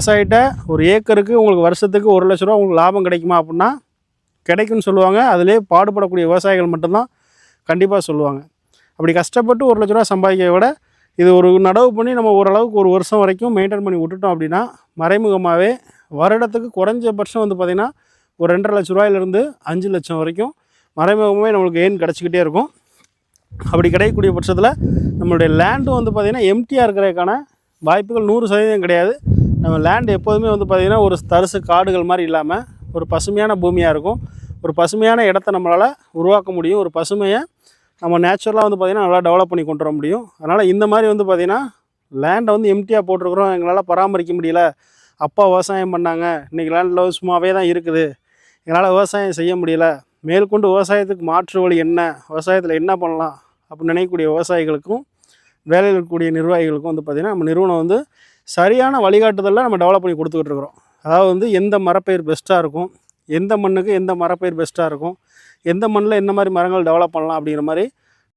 விவசாயிகிட்ட ஒரு ஏக்கருக்கு உங்களுக்கு வருஷத்துக்கு ஒரு லட்ச ரூபா உங்களுக்கு லாபம் கிடைக்குமா அப்படின்னா கிடைக்கும்னு சொல்லுவாங்க. அதிலே பாடுபடக்கூடிய விவசாயிகள் மட்டும்தான் கண்டிப்பாக சொல்லுவாங்க. அப்படி கஷ்டப்பட்டு ஒரு லட்ச ரூபா சம்பாதிக்கிறத விட இது ஒரு நடவு பண்ணி நம்ம ஓரளவுக்கு ஒரு வருஷம் வரைக்கும் மெயின்டைன் பண்ணி விட்டுட்டோம் அப்படின்னா மறைமுகமாகவே வருடத்துக்கு குறைஞ்சபட்சம் வந்து பார்த்திங்கன்னா ஒரு ரெண்டரை லட்ச ரூபாயிலிருந்து அஞ்சு லட்சம் வரைக்கும் மறைமுகமாகவே நம்மளுக்கு ஏன் கிடச்சிக்கிட்டே இருக்கும். அப்படி கிடைக்கக்கூடிய பட்சத்தில் நம்மளுடைய லேண்டும் வந்து பார்த்திங்கன்னா எம்டியாக இருக்கிறதுக்கான வாய்ப்புகள் நூறு சதவீதம் கிடையாது. நம்ம லேண்ட் எப்போதுமே வந்து பார்த்திங்கன்னா ஒரு தரிசு காடுகள் மாதிரி இல்லாமல் ஒரு பசுமையான பூமியாக இருக்கும். ஒரு பசுமையான இடத்த நம்மளால் உருவாக்க முடியும். ஒரு பசுமையை நம்ம நேச்சுரலாக வந்து பார்த்திங்கன்னா நல்லா டெவலப் பண்ணி கொண்டு வர முடியும். அதனால் இந்த மாதிரி வந்து பார்த்திங்கன்னா லேண்டை வந்து எம்டியாக போட்டிருக்கிறோம். எங்களால் பராமரிக்க முடியல. அப்பா விவசாயம் பண்ணாங்க. இன்றைக்கி லேண்டில் சும்மாவே தான் இருக்குது. எங்களால் விவசாயம் செய்ய முடியல. மேற்கொண்டு விவசாயத்துக்கு மாற்று வழி என்ன? விவசாயத்தில் என்ன பண்ணலாம்? அப்படின்னு நினைக்கக்கூடிய விவசாயிகளுக்கும் வேலையில் இருக்கக்கூடிய நிர்வாகிகளுக்கும் வந்து பார்த்திங்கன்னா நம்ம நிறுவனம் வந்து சரியான வழிகாட்டுதலில் நம்ம டெவலப் பண்ணி கொடுத்துக்கிட்டு இருக்கிறோம் அதாவது வந்து எந்த மரப்பயிர் பெஸ்ட்டாக இருக்கும் எந்த மண்ணுக்கு எந்த மரப்பயிர் பெஸ்ட்டாக இருக்கும் எந்த மண்ணில் என்ன மாதிரி மரங்கள் டெவலப் பண்ணலாம் அப்படிங்கிற மாதிரி